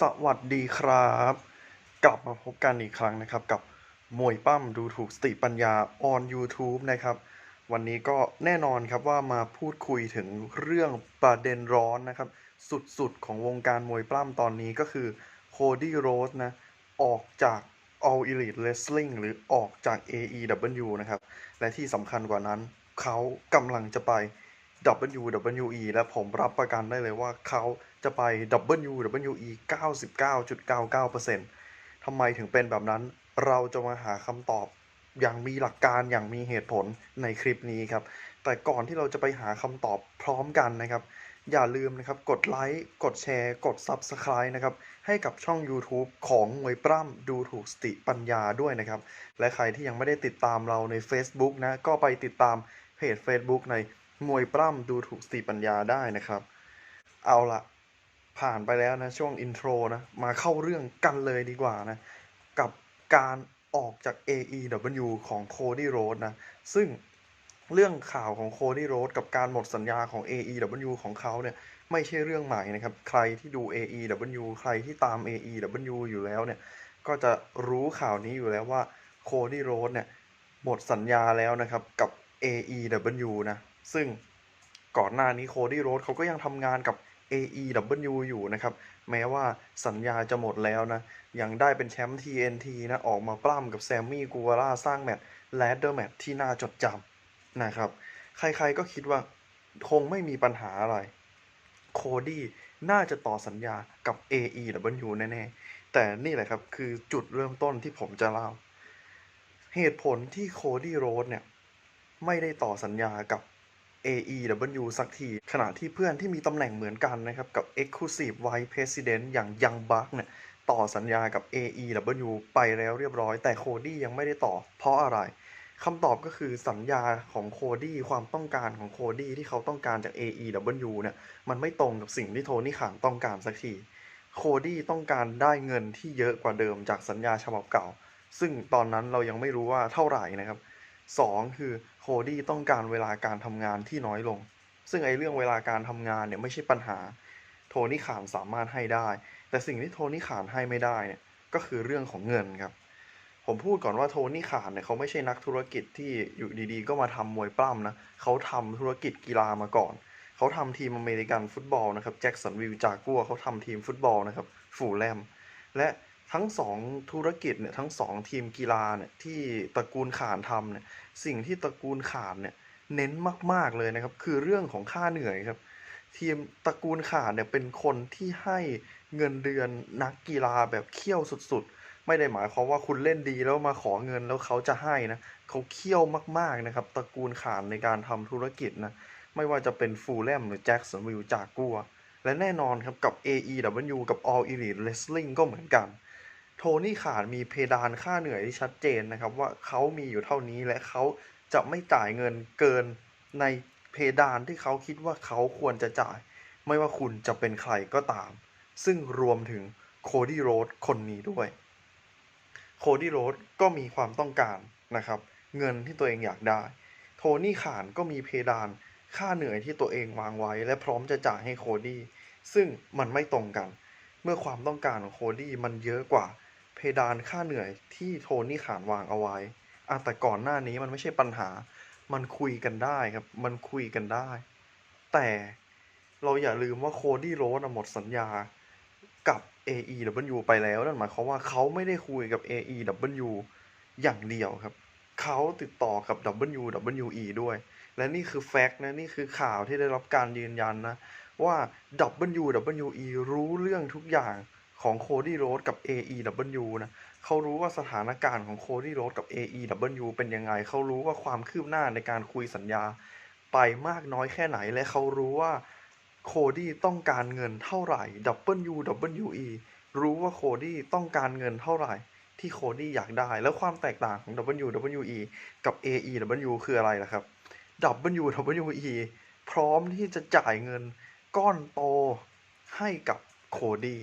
สวัสดีครับ กลับมาพบกันอีกครั้งนะครับ กับมวยปั้มดูถูกสติปัญญา on YouTube นะครับ วันนี้ก็แน่นอนครับว่ามาพูดคุยถึงเรื่องประเด็นร้อนนะครับ สุดๆ ของวงการมวยปล้ำตอนนี้ก็คือโคดี้โรสนะ ออกจาก All Elite Wrestling หรือออกจาก AEW นะครับ และที่สำคัญกว่านั้น เขากำลังจะไป WWE และผมรับประกันได้เลยว่าเขา จะไป WWE 99.99%ทำไมถึงเป็นแบบนั้น เราจะมาหาคำตอบอย่างมีหลักการอย่างมีเหตุผลในคลิปนี้ครับ แต่ก่อนที่เราจะไปหาคำตอบพร้อมกันนะครับ อย่าลืมนะครับ กดไลค์ กดแชร์ กด Subscribe นะครับ ให้กับช่อง YouTube ของมวยปล้ำดูถูกสติปัญญาด้วยนะครับ และใครที่ยังไม่ได้ติดตามเราใน Facebook นะ ก็ไปติดตามเพจ Facebook ในมวยปล้ำดูถูกสติปัญญาได้นะครับ เอาละ ผ่านไปแล้วนะ ช่วงอินโทรนะ มาเข้าเรื่องกันเลยดีกว่านะ กับการออกจาก AEW ของโคดี้โรดนะ ซึ่งเรื่องข่าวของโคดี้โรดกับการหมดสัญญาของ AEW ของเขาเนี่ย ไม่ใช่เรื่องใหม่นะครับ ใครที่ดู AEW ใครที่ตาม AEW อยู่แล้วเนี่ย ก็จะรู้ข่าวนี้อยู่แล้วว่าโคดี้โรดเนี่ย หมดสัญญาแล้วนะครับ กับ AEW นะ ซึ่งก่อนหน้านี้โคดี้โรดเขาก็ยังทำงานกับ AEW อยู่นะครับ แม้ว่าสัญญาจะหมดแล้วนะ ยังได้เป็นแชมป์ TNT นะ ออกมาปล้ำกับแซมมี่กูวาร่าสร้างแมตช์แลดเดอร์แมตช์ที่น่าจดจำนะครับ ใครๆก็คิดว่าคงไม่มีปัญหาอะไร โคดี้น่าจะต่อสัญญากับ AEW แน่ๆ แต่นี่แหละครับคือจุดเริ่มต้นที่ผมจะเล่า เหตุผลที่โคดี้โรดเนี่ย ไม่ได้ต่อสัญญากับ AEW สักที ขณะที่เพื่อนที่มีตำแหน่งเหมือนกันนะครับ กับ Exclusive Vice President อย่างยังบัคเนี่ยต่อสัญญากับ AEW ไปแล้วเรียบร้อย แต่โคดี้ยังไม่ได้ต่อ เพราะอะไรคำตอบก็คือสัญญาของโคดี้ความต้องการของโคดี้ที่เขาต้องการจาก AEW เนี่ยมันไม่ตรงกับสิ่งที่โทนี่ขานต้องการสักทีโคดี้ต้องการได้เงินที่เยอะกว่าเดิมจากสัญญาฉบับเก่า ซึ่งตอนนั้นเรายังไม่รู้ว่าเท่าไหร่นะครับสองคือ โคดี้ต้องการเวลาการทำงานที่น้อยลง ซึ่งไอ้เรื่องเวลาการทำงานเนี่ยไม่ใช่ปัญหา โทนี่ขานสามารถให้ได้ แต่สิ่งที่โทนี่ขานให้ไม่ได้เนี่ยก็คือเรื่องของเงินครับ ผมพูดก่อนว่าโทนี่ขานเนี่ยเขาไม่ใช่นักธุรกิจที่อยู่ดีๆ ก็มาทำมวยปล้ำนะเขาทำธุรกิจกีฬามาก่อนเขาทำทีมอเมริกันฟุตบอลนะครับแจ็คสันวิลจากัวเขาทำทีมฟุตบอลนะครับ ฟูแลม และ ทั้งสองธุรกิจเนี่ยทั้งสองทีมกีฬาเนี่ยที่ตระกูลขานทำเนี่ยสิ่งที่ตระกูลขานเนี่ยเน้นมาก ๆเลยนะครับ คือเรื่องของค่าเหนื่อยครับ ทีมตระกูลขานเนี่ยเป็นคนที่ให้เงินเดือนนักกีฬาแบบเขี้ยวสุดๆ ไม่ได้หมายความว่าคุณเล่นดีแล้วมาขอเงินแล้วเขาจะให้นะเขาเขี้ยวมากๆนะครับตระกูลขานในการทำธุรกิจนะไม่ว่าจะเป็นฟูลแลมหรือแจ็คสันวิลจากัวและแน่นอนครับกับ AEW กับ All Elite Wrestling ก็เหมือนกัน โทนี่ขานมีเพดานค่าเหนื่อยที่ชัดเจนนะครับ ว่าเขามีอยู่เท่านี้และเขาจะไม่จ่ายเงินเกินในเพดานที่เขาคิดว่าเขาควรจะจ่าย ไม่ว่าคุณจะเป็นใครก็ตาม ซึ่งรวมถึงโคดี้โรดคนนี้ด้วยโคดี้โรดก็มีความต้องการนะครับ เงินที่ตัวเองอยากได้ โทนี่ขานก็มีเพดานค่าเหนื่อยที่ตัวเองวางไว้ และพร้อมจะจ่ายให้โคดี้ซึ่งมันไม่ตรงกัน เมื่อความต้องการของโคดี้มันเยอะกว่า เพดานค่าเหนื่อยที่โทนี่ขานวางเอาไว้อะแต่ก่อนหน้านี้มันไม่ใช่ปัญหา มันคุยกันได้ครับ มันคุยกันได้ แต่เราอย่าลืมว่าโคดี้โรสหมดสัญญากับ AEW ไปแล้วนั่นหมายความว่าเขาไม่ได้คุยกับ AEW อย่างเดียวครับ เขาติดต่อกับ WWE ด้วย และนี่คือแฟกต์นะ นี่คือข่าวที่ได้รับการยืนยันนะ ว่า WWE รู้เรื่องทุกอย่าง ของโคดี้โรสกับ AEW นะเขารู้ว่าสถานการณ์ของโคดี้โรสกับ AEW เป็นยังไง เขารู้ว่าความคืบหน้าในการคุยสัญญาไปมากน้อยแค่ไหน และเขารู้ว่าโคดี้ต้องการเงินเท่าไหร่ WWE รู้ว่าโคดี้ต้องการเงินเท่าไหร่ ที่โคดี้อยากได้ แล้วความแตกต่างของ WWE กับ AEW คืออะไรล่ะครับ WWE พร้อมที่จะจ่ายเงินก้อนโตให้กับโคดี้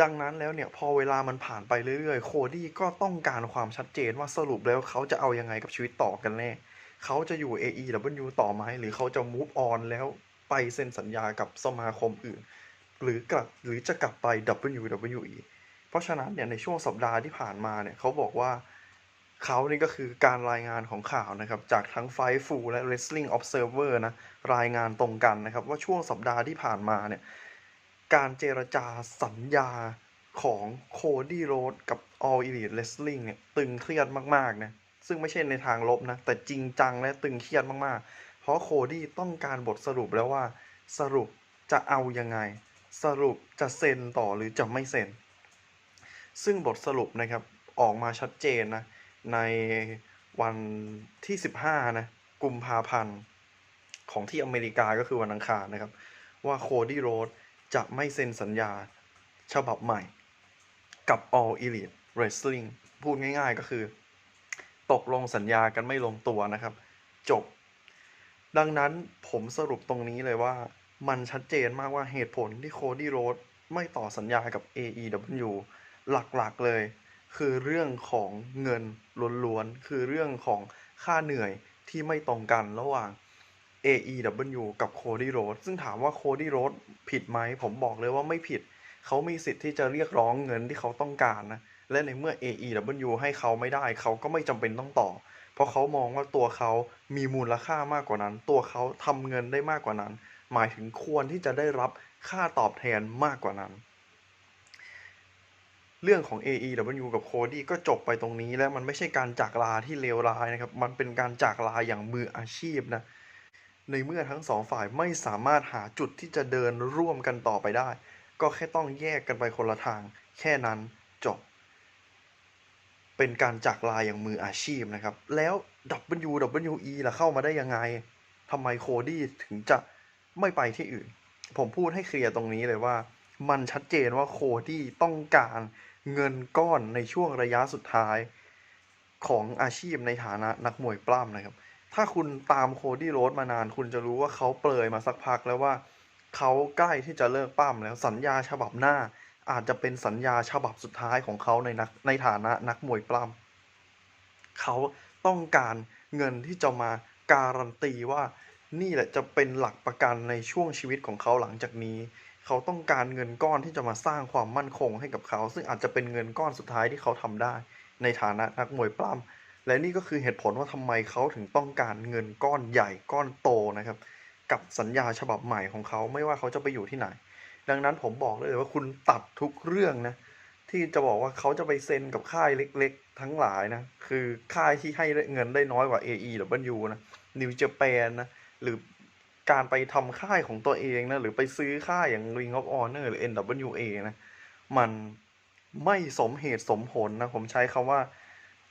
ดังนั้นแล้วเนี่ยพอเวลามันผ่านไปเรื่อยๆ โคดี้ก็ต้องการความชัดเจนว่าสรุปแล้วเขาจะเอายังไงกับชีวิตต่อกันแน่เขาจะอยู่ AEW ต่อไหมหรือเขาจะ move on แล้วไปเซ็นสัญญากับสมาคมอื่น หรือกลับหรือจะกลับไป WWE เพราะฉะนั้นเนี่ยในช่วงสัปดาห์ที่ผ่านมาเนี่ยเขาบอกว่าเขานี่ก็คือการรายงานของข่าวนะครับ จากทั้ง Fightful และ Wrestling Observer นะรายงานตรงกันนะครับ ว่าช่วงสัปดาห์ที่ผ่านมาเนี่ย การเจรจาสัญญาของโคดี้โรดกับ All Elite Wrestling เนี่ย ตึงเครียดมากๆนะ ซึ่งไม่ใช่ในทางลบนะ แต่จริงจังและตึงเครียดมากๆ เพราะโคดี้ต้องการบทสรุปแล้วว่า สรุปจะเอายังไง สรุปจะเซ็นต่อหรือจะไม่เซ็น ซึ่งบทสรุปนะครับ ออกมาชัดเจนนะ ในวันที่ 15 นะ กุมภาพันธ์ ของที่อเมริกาก็คือวันอังคารนะครับ ว่าโคดี้โรด จะไม่เซ็นสัญญาฉบับใหม่กับ All Elite Wrestling พูดง่ายๆก็คือ ตกลงสัญญากันไม่ลงตัวนะครับ จบ ดังนั้นผมสรุปตรงนี้เลยว่า มันชัดเจนมากว่าเหตุผลที่โคดี้โรดไม่ต่อสัญญากับ AEW หลักๆเลย คือเรื่องของเงินล้วนๆ คือเรื่องของค่าเหนื่อยที่ไม่ตรงกันระหว่าง AEW กับโคดี้โรดซึ่งถามว่าโคดี้โรดผิดไหม ผมบอกเลยว่าไม่ผิด เขามีสิทธิ์ที่จะเรียกร้องเงินที่เขาต้องการนะ และในเมื่อ AEW ให้เขาไม่ได้ เขาก็ไม่จำเป็นต้องต่อ เพราะเขามองว่าตัวเขามีมูลค่ามากกว่านั้น ตัวเขาทำเงินได้มากกว่านั้น หมายถึงควรที่จะได้รับค่าตอบแทนมากกว่านั้น เรื่องของ AEW กับโคดี้ก็จบไปตรงนี้แล้วมันไม่ใช่การจากลาที่เลวร้ายนะครับ มันเป็นการจากลาอย่างมืออาชีพนะ ในเมื่อทั้งสองฝ่ายไม่สามารถหาจุดที่จะเดินร่วมกันต่อไปได้ ก็แค่ต้องแยกกันไปคนละทาง แค่นั้นจบ เป็นการจากลาอย่างมืออาชีพนะครับ แล้ว WWE ล่ะเข้ามาได้ยังไงทำไมโคดี้ถึงจะไม่ไปที่อื่น ผมพูดให้เคลียร์ตรงนี้เลยว่า มันชัดเจนว่าโคดี้ต้องการเงินก้อนในช่วงระยะสุดท้ายของอาชีพในฐานะนักมวยปล้ำนะครับ ถ้าคุณตามโคดี้โรดมานาน คุณจะรู้ว่าเขาเปลยมาสักพักแล้วว่าเขาใกล้ที่จะเลิกปล้ำแล้วสัญญาฉบับหน้า อาจจะเป็นสัญญาฉบับสุดท้ายของเขาในนักในฐานะนักมวยปล้ำเขาต้องการเงินที่จะมาการันตีว่านี่แหละจะเป็นหลักประกันในช่วงชีวิตของเขาหลังจากนี้ เขาต้องการเงินก้อนที่จะมาสร้างความมั่นคงให้กับเขา ซึ่งอาจจะเป็นเงินก้อนสุดท้ายที่เขาทำได้ ในฐานะนักมวยปล้ำ และนี่ก็คือเหตุผลว่าทำไมเขาถึงต้องการเงินก้อนใหญ่ก้อนโตนะครับ กับสัญญาฉบับใหม่ของเขาไม่ว่าเขาจะไปอยู่ที่ไหน ดังนั้นผมบอกเลยว่าคุณตัดทุกเรื่องนะที่จะบอกว่าเขาจะไปเซ็นกับค่ายเล็ก ๆ ทั้งหลายนะ คือค่ายที่ให้เงินได้น้อยกว่า AEW นะ New Japan นะ หรือการไปทำค่ายของตัวเองนะ หรือไปซื้อค่ายอย่าง Ring of Honor หรือ NWA นะ มันไม่สมเหตุสมผลนะ ผมใช้คำว่า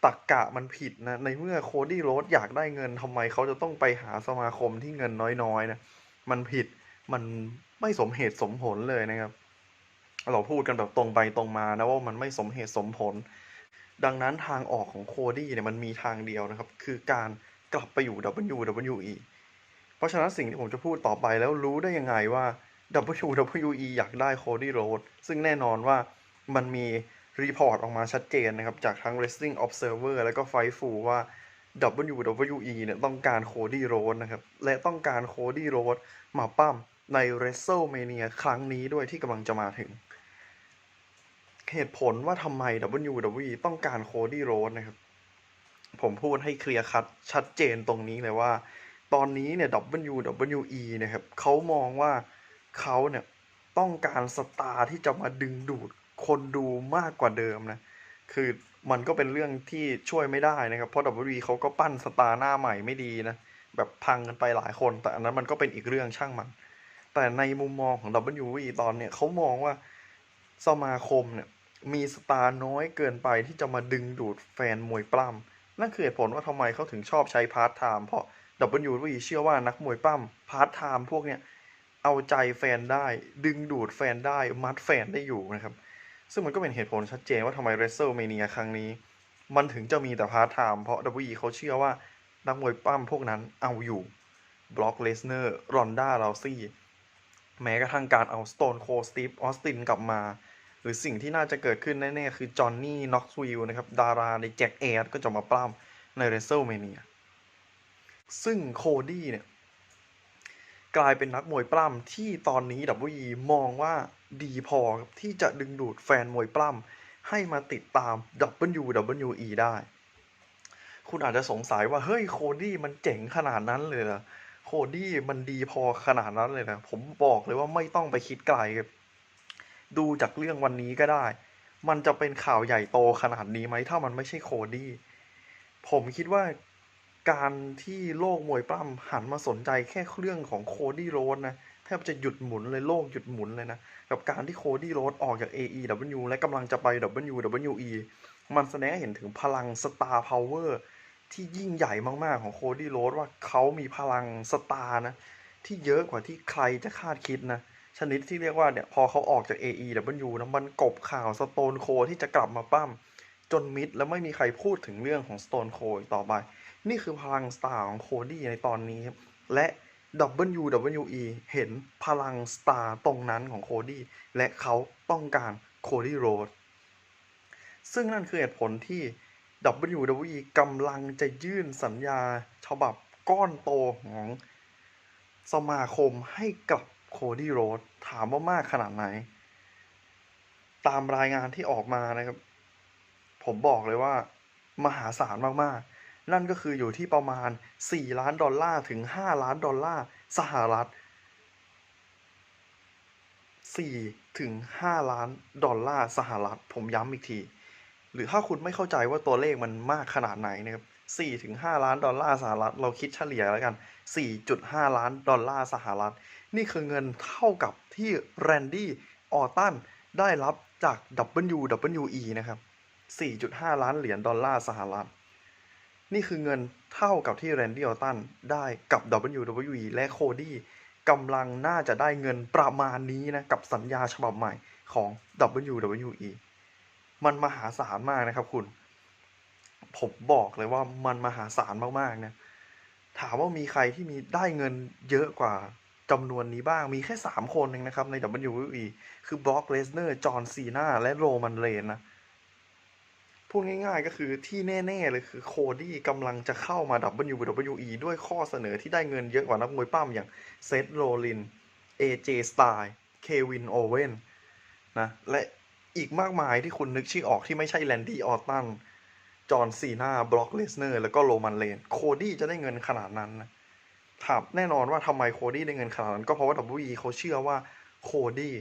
ตักกะมันผิดนะ ในเมื่อโคดี้โรดอยากได้เงินทำไมเขาจะต้องไปหาสมาคมที่เงินน้อยๆนะมันผิดมันไม่สมเหตุสมผลเลยนะครับ เราพูดกันแบบตรงไปตรงมานะว่ามันไม่สมเหตุสมผล ดังนั้นทางออกของโคดี้เนี่ยมันมีทางเดียวนะครับ คือการกลับไปอยู่ WWE เพราะฉะนั้นสิ่งที่ผมจะพูดต่อไปแล้วรู้ได้ยังไงว่า WWE อยากได้โคดี้โรดซึ่งแน่นอนว่ามันมี รีพอร์ตออกมาชัดเจนนะครับ จากทั้ง Wrestling Observer แล้วก็ Fightful ว่า WWE เนี่ยต้องการโคดี้โรดนะครับ และต้องการโคดี้โรดมาปั้มใน WrestleMania ครั้งนี้ด้วยที่กำลังจะมาถึง เหตุผลว่าทำไม WWE ต้องการโคดี้โรดนะครับ ผมพูดให้เคลียร์คัดชัดเจนตรงนี้เลยว่า ตอนนี้เนี่ย WWE นะครับเขามองว่าเขาเนี่ยต้องการสตาร์ที่จะมาดึงดูด คนดูมากกว่าเดิมนะ คือมันก็เป็นเรื่องที่ช่วยไม่ได้นะครับ เพราะ WWE เขาก็ปั้นสตาร์หน้าใหม่ไม่ดีนะ แบบพังกันไปหลายคน แต่อันนั้นมันก็เป็นอีกเรื่องช่างมัน แต่ในมุมมองของ WWE ตอนเนี่ยเขามองว่าสมาคมเนี่ยมีสตาร์น้อยเกินไปที่จะมาดึงดูดแฟนมวยปล้ำนั่นคือเหตุผลว่าทำไมเขาถึงชอบใช้พาร์ทไทม์เพราะ WWE เชื่อว่านักมวยปล้ำพาร์ทไทม์พวกเนี้ยเอาใจแฟนได้ ดึงดูดแฟนได้มัดแฟนได้อยู่นะครับ ซึ่งมันก็เป็นเหตุผลชัดเจนว่าทำไม WrestleMania ครั้งนี้ มันถึงจะมีแต่พาร์ทไทม์เพราะ WWE เขาเชื่อว่านักมวยปล้ำพวกนั้นเอาอยู่บล็อกเลสเนอร์รอนด้าลาซี่แม้กระทั่งการเอา Stone Cold Steve Austin กลับมา หรือสิ่งที่น่าจะเกิดขึ้นแน่ๆ คือจอห์นนี่น็อกซ์วิลนะครับ ดาราในแจ็คแอดก็จะมาปล้ำใน WrestleMania ซึ่งโคดี้เนี่ย กลายเป็นนักมวยปล้ำที่ตอนนี้ WWE มองว่า ดีพอที่จะดึงดูดแฟนมวยปล้ำให้มาติดตาม WWE ได้ คุณอาจจะสงสัยว่า เฮ้ยโคดี้มันเจ๋งขนาดนั้นเลยเหรอโคดี้มันดีพอขนาดนั้นเลยนะ ผมบอกเลยว่าไม่ต้องไปคิดไกลครับดูจากเรื่องวันนี้ก็ได้ มันจะเป็นข่าวใหญ่โตขนาดนี้ไหม ถ้ามันไม่ใช่โคดี้ผมคิดว่าการที่โลกมวยปล้ำหันมาสนใจแค่เรื่องของโคดี้โรดนะ แทบจะหยุดหมุนเลยโลกหยุดหมุนเลยนะ กับการที่โคดี้โรดออกจาก AEW และกำลังจะไป WWE มันแสดงให้เห็นถึงพลังสตาร์พาวเวอร์ที่ยิ่งใหญ่มากๆของโคดี้โรดว่าเขามีพลังสตาร์นะ ที่เยอะกว่าที่ใครจะคาดคิดนะชนิดที่เรียกว่าเนี่ยพอเขาออกจาก AEW นะมันกบข่าวสโตนโคที่จะกลับมาปั้มจนมิดแล้วไม่มีใครพูดถึงเรื่องของสโตนโคอีกต่อไป นี่คือพลังสตาร์ของโคดี้ในตอนนี้ครับและ WWE เห็นพลังสตาร์ตรงนั้นของโคดี้และเขาต้องการโคดี้โรดซึ่งนั่นคือเหตุผลที่ WWE กำลังจะยื่นสัญญาฉบับก้อนโตของสมาคมให้กับโคดี้โรดถามว่ามากขนาดไหน ตามรายงานที่ออกมานะครับ ผมบอกเลยว่า มหาศาลมาก ๆ นั่นก็คืออยู่ที่ประมาณ 4 ล้านดอลลาร์ถึง 5 ล้านดอลลาร์สหรัฐ 4 ถึง 5 ล้านดอลลาร์สหรัฐ ผมย้ำอีกที หรือถ้าคุณไม่เข้าใจว่าตัวเลขมันมากขนาดไหนนะครับ 4 ถึง 5 ล้านดอลลาร์สหรัฐ เราคิดเฉลี่ยแล้วกัน 4.5 ล้านดอลลาร์สหรัฐ นี่คือเงินเท่ากับที่แรนดี้ออตันได้รับจาก WWE นะครับ 4.5 ล้านเหรียญดอลลาร์สหรัฐ นี่คือเงินเท่ากับที่แรนดี้ออตตันได้กับ WWE และโคดี้กำลังน่าจะได้เงินประมาณนี้นะ กับสัญญาฉบับใหม่ของ WWE มันมหาศาลมากนะครับคุณ ผมบอกเลยว่ามันมหาศาลมากๆนะ ถามว่ามีใครที่มีได้เงินเยอะกว่าจำนวนนี้บ้างมีแค่ 3 คนเองนะครับ ใน WWE คือบล็อกเลสเนอร์จอห์นซีนาและโรมันเรนนะ พูดง่ายๆก็คือที่แน่ๆเลยคือโคดี้กำลังจะเข้ามา WWE ด้วยข้อเสนอที่ได้เงินเยอะกว่านักมวยปั้มอย่างเซธโรลิน AJ Styles เควินโอเวนนะและอีกมากมายที่คุณนึกชื่อออกที่ไม่ใช่แลนดี้ออตตันจอห์นซีนาบล็อกเลสเนอร์แล้วก็โรมันเรนโคดี้จะได้เงินขนาดนั้นนะถามแน่นอนว่าทำไมโคดี้ได้เงินขนาดนั้น ก็เพราะว่า WWE เขาเชื่อว่าโคดี้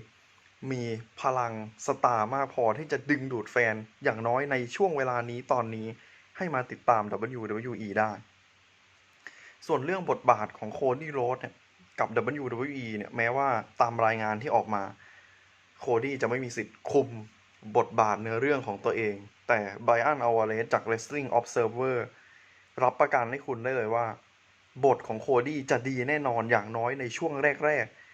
มีพลังสตาร์มากพอที่จะดึงดูดแฟนอย่างน้อยในช่วงเวลานี้ตอนนี้ให้มาติดตาม WWE ได้ ส่วนเรื่องบทบาทของโคดี้โรดเนี่ยกับ WWE เนี่ยแม้ว่าตามรายงานที่ออกมา โคดี้จะไม่มีสิทธิ์คุมบทบาทเนื้อเรื่องของตัวเอง แต่ไบอันอวาเลสจาก Wrestling Observer รับประกันให้คุณได้เลยว่า บทของโคดี้จะดีแน่นอนอย่างน้อยในช่วงแรก ๆ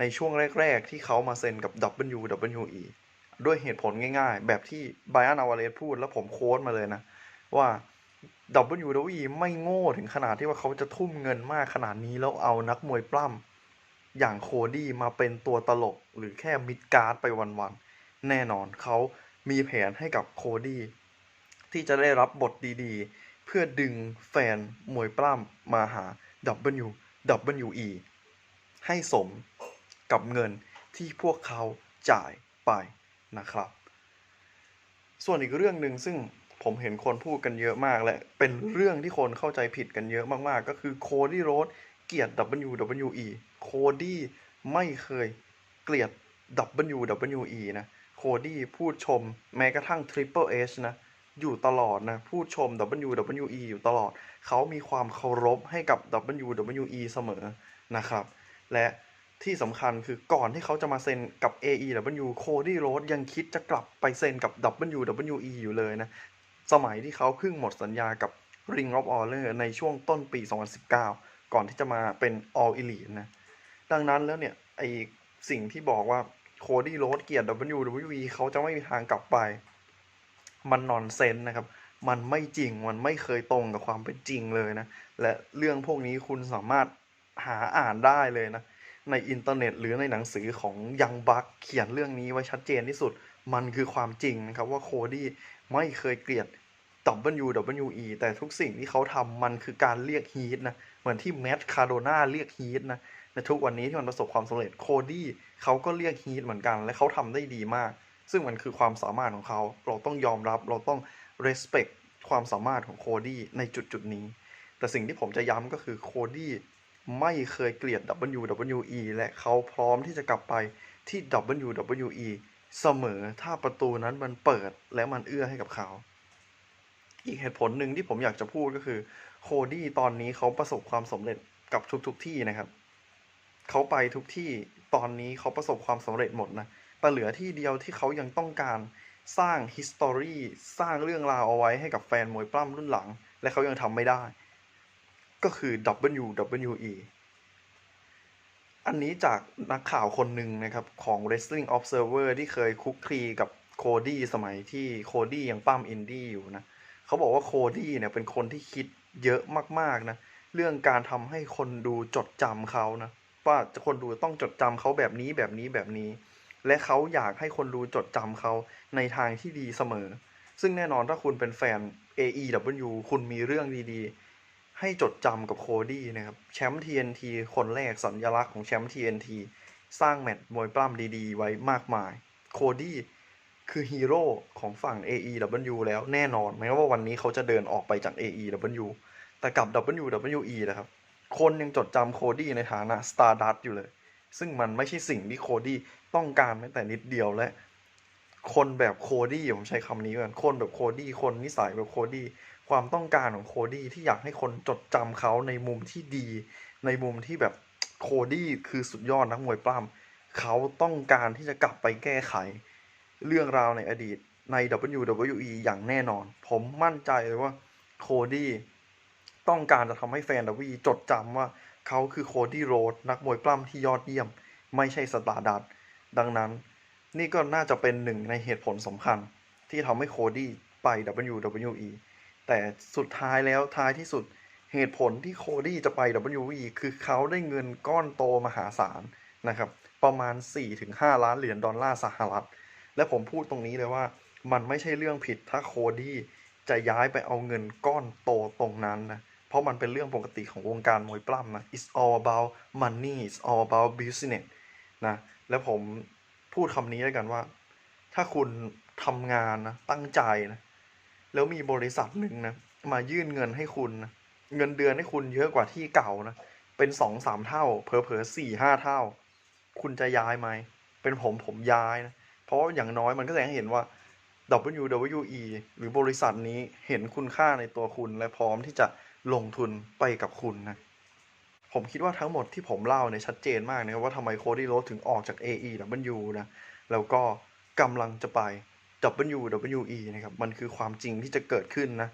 ในช่วงแรก ๆ ที่เขามาเซ็นกับ WWE ด้วยเหตุผลง่าย ๆ แบบที่ไบอันอาวาเลสพูดแล้วผมโค้ดมาเลยนะ ว่า WWE ไม่โง่ถึงขนาดที่ว่าเขาจะทุ่มเงินมากขนาดนี้แล้วเอานักมวยปล้ำอย่างโคดี้มาเป็นตัวตลกหรือแค่มิดการ์ดไปวันๆ แน่นอนเขามีแผนให้กับโคดี้ที่จะได้รับบทดีๆ เพื่อดึงแฟนมวยปล้ำมาหา WWE ให้สม กับเงินที่พวกเขาจ่ายไปนะครับ ส่วนอีกเรื่องหนึ่งซึ่งผมเห็นคนพูดกันเยอะมากและเป็นเรื่องที่คนเข้าใจผิดกันเยอะมากๆ ก็คือโคดี้โรดเกลียด WWE โคดี้ไม่เคยเกลียด WWE นะโคดี้พูดชมแม้กระทั่ง Triple H นะอยู่ตลอดนะ พูดชม WWE อยู่ตลอด เขามีความเคารพให้กับ WWE เสมอนะครับ และ ที่สำคัญคือก่อนที่เขาจะมาเซ็นกับ AEW โคดี้โรดยังคิดจะกลับไปเซ็นกับ WWE อยู่เลยนะ สมัยที่เขาเพิ่งหมดสัญญากับ Ring of Honor ในช่วงต้นปี 2019 ก่อนที่จะมาเป็น All Elite นะ ดังนั้นแล้วเนี่ย ไอสิ่งที่บอกว่าโคดี้โรดเกลียด WWE เขาจะไม่มีทางกลับไป มันนอนเซนนะครับ มันไม่จริง มันไม่เคยตรงกับความเป็นจริงเลยนะ และเรื่องพวกนี้คุณสามารถหาอ่านได้เลยนะ ในอินเทอร์เน็ต หรือในหนังสือของยังบักเขียนเรื่องนี้ไว้ชัดเจนที่สุด มันคือความจริงนะครับว่าโคดี้ไม่เคยเกลียด WWE แต่ทุกสิ่งที่เขาทำมันคือการเรียกฮีทนะ เหมือนที่แมตต์คาโดนาเรียกฮีทนะในทุกวันนี้ที่มันประสบความสำเร็จโคดี้เขาก็เรียกฮีทเหมือนกัน และเขาทำได้ดีมาก ซึ่งมันคือความสามารถของเขา เราต้องยอมรับเราต้อง respect ความสามารถของโคดี้ในจุดจุดนี้ แต่สิ่งที่ผมจะย้ำก็คือโคดี้ ไม่เคยเกลียด WWE และเขาพร้อมที่จะกลับไปที่ WWE เสมอถ้าประตูนั้นมันเปิดและมันเอื้อให้กับเขา อีกเหตุผลหนึ่งที่ผมอยากจะพูดก็คือโคดี้ตอนนี้เขาประสบความสำเร็จกับทุกๆทที่นะครับ เขาไปทุกที่ตอนนี้เขาประสบความสำเร็จหมดนะแต่เหลือที่เดียวที่เขายังต้องการสร้าง history สร้างเรื่องราวเอาไว้ให้กับแฟนมวยปล้ำรุ่นหลัง และเขายังทำไม่ได้ ก็คือ WWE อันนี้จากนักข่าวคนหนึ่งนะครับ ของ Wrestling Observer ที่เคยคุกคีกับโคดี้สมัยที่โคดี้ยังปั้มอินดี้อยู่นะเขาบอกว่าโคดี้เนี่ยเป็นคนที่คิดเยอะมากๆนะ เรื่องการทำให้คนดูจดจำเขานะว่าคนดูต้องจดจำเขาแบบนี้แบบนี้แบบนี้ และเขาอยากให้คนดูจดจำเขาในทางที่ดีเสมอ ซึ่งแน่นอนถ้าคุณเป็นแฟน AEW คุณมีเรื่องดีๆ ให้จดจำกับโคดี้นะครับ แชมป์ TNT คนแรกสัญลักษณ์ของแชมป์ TNT สร้างแมตช์มวยปล้ำดีๆ ไว้มากมาย โคดี้คือฮีโร่ของฝั่ง AEW แล้วแน่นอนแม้ว่าวันนี้เขาจะเดินออกไปจาก AEW แต่กับ WWE นะครับ คนยังจดจำโคดี้ในฐานะ Stardust อยู่เลย ซึ่งมันไม่ใช่สิ่งที่โคดี้ต้องการแม้แต่นิดเดียวและ คนแบบโคดี้ผมใช้คำนี้กันคนแบบโคดี้คนนิสัยแบบโคดี้ ความต้องการของโคดี้ที่อยากให้คนจดจำเขาในมุมที่ดี ในมุมที่แบบโคดี้คือสุดยอดนักมวยปล้ำเขาต้องการที่จะกลับไปแก้ไข เรื่องราวในอดีตใน WWE อย่างแน่นอน ผมมั่นใจเลยว่าโคดี้ต้องการจะทำให้แฟน WWE จดจำว่าเขาคือโคดี้โรดนักมวยปล้ำที่ยอดเยี่ยม ไม่ใช่สตาร์ดัตดังนั้น นี่ก็น่าจะเป็นหนึ่งในเหตุผลสำคัญ ที่ทำให้โคดี้ไป WWE แต่สุดท้ายแล้วท้ายที่สุดเหตุผลที่โคดี้จะไป WWE คือเขาได้เงินก้อนโตมหาศาลนะครับ ประมาณ 4-5 ล้านเหรียญดอลลาร์สหรัฐ และผมพูดตรงนี้เลยว่า มันไม่ใช่เรื่องผิดถ้าโคดี้จะย้ายไปเอาเงินก้อนโตตรงนั้นนะ เพราะมันเป็นเรื่องปกติของวงการมวยปล้ำนะ it's all about money it's all about business นะ แล้วผมพูดคำนี้แล้วกันว่า ถ้าคุณทำงานนะตั้งใจนะ แล้วมีบริษัทหนึ่งนะมายื่นเงินให้คุณนะเงินเดือนให้คุณเยอะกว่าที่เก่านะเป็นสองสามเท่าเผลอๆสี่ห้าเท่า คุณจะย้ายไหมเป็นผมผมย้ายนะเพราะอย่างน้อยมันก็แสดงให้เห็นว่า WWE หรือบริษัทนี้เห็นคุณค่าในตัวคุณและพร้อมที่จะลงทุนไปกับคุณนะผมคิดว่าทั้งหมดที่ผมเล่าเนี่ยชัดเจนมากนะครับว่าทำไมโคดี้โรสถึงออกจาก AEW นะแล้วก็กำลังจะไป WWE นะครับ มันคือความจริงที่จะเกิดขึ้นนะ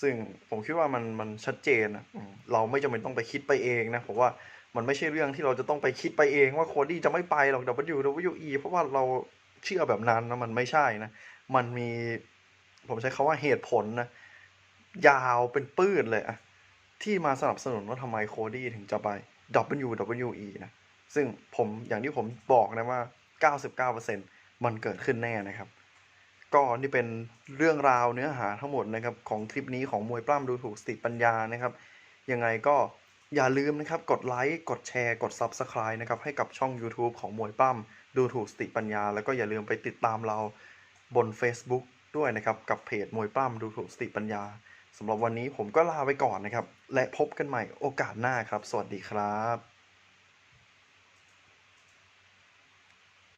ซึ่งผมคิดว่ามันมันชัดเจนนะเราไม่จำเป็นต้องไปคิดไปเองนะผมว่ามันไม่ใช่เรื่องที่เราจะต้องไปคิดไปเองว่าโคดี้จะไม่ไปหรอก WWE เพราะว่าเราเชื่อแบบนั้นนะมันไม่ใช่นะ มันมีผมใช้คาว่าเหตุผลนะยาวเป็นปื้ดเลยอะที่มาสนับสนุนว่าทำไมโคดี้ถึงจะไป WWE นะ ซึ่งผมอย่างที่ผมบอกนะว่า 99%มันเกิดขึ้นแน่นะครับ ก็นี่เป็นเรื่องราวเนื้อหาทั้งหมดนะครับของคลิปนี้ของมวยปล้ำดูถูกสติปัญญานะครับ ยังไงก็อย่าลืมนะครับกดไลค์กดแชร์ กด Subscribe นะครับให้กับช่อง YouTube ของมวยปล้ำดูถูกสติปัญญา แล้วก็อย่าลืมไปติดตามเราบน Facebook ด้วยนะครับกับเพจมวยปล้ำดูถูกสติปัญญาสำหรับวันนี้ผมก็ลาไปก่อนนะครับ และพบกันใหม่โอกาสหน้าครับ สวัสดีครับ